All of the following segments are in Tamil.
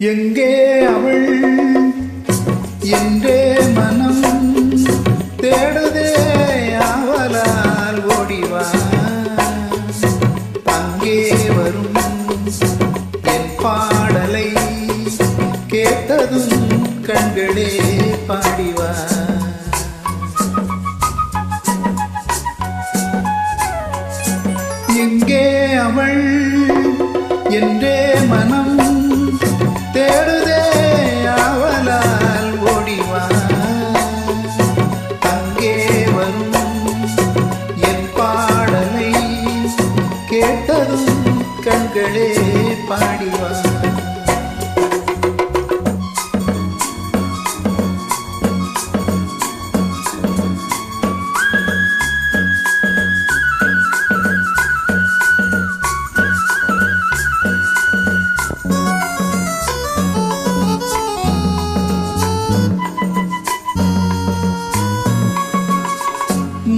எங்கே அவள்? என்றே மனம் தேடுதே அவளால் ஓடிவான். அங்கே வரும் என் பாடலை கேட்டதும் கண்களே பாடிவா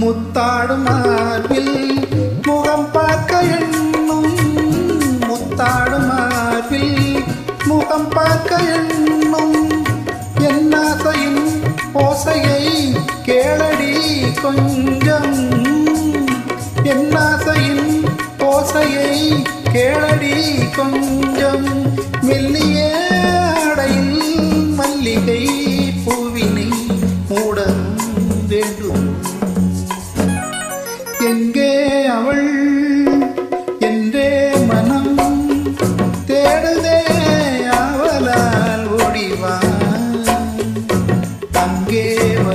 முத்தாடும் மார்பில் முகம் பார்க்க எண்ணும். முத்தாடும் மார்பில் முகம் பார்க்க எண்ணும். என்னாசையும் ஓசையை கேளடி கொஞ்சம். என்னாசையின் ஓசையை கேளடி கொஞ்சம். மெல்லிய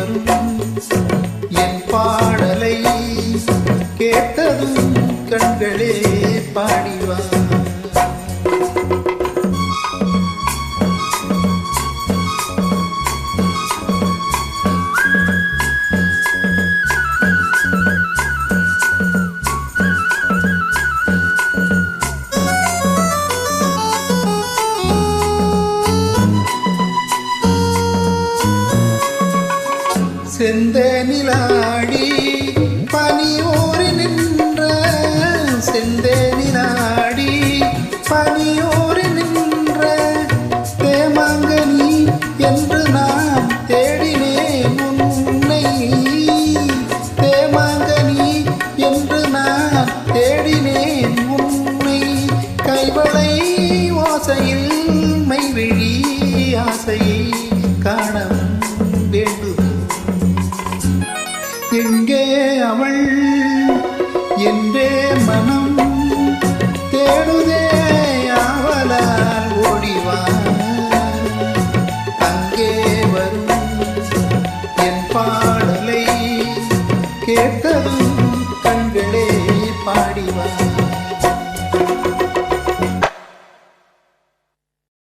வரும் என் பாடலை கேட்டதும் கண்களே செந்த நிலாடி பனி ஓரி நின்ற செந்த நிலாடி பனி ஓரி நின்ற தேமாங்கனி என்று நான் தேடினேன் உன்னை. தேமாங்கனி என்று நான் தேடினேன் உன்னை. கைவளை ஓசையில் மைவிழி ஆசையை காண வேண்டும். எங்கே அவள்? என்றே மனம் தேடுதே அவளால் ஓடிவான் அங்கே வரும் என் பாடலை கேட்டதும் கண்களே பாடிவான்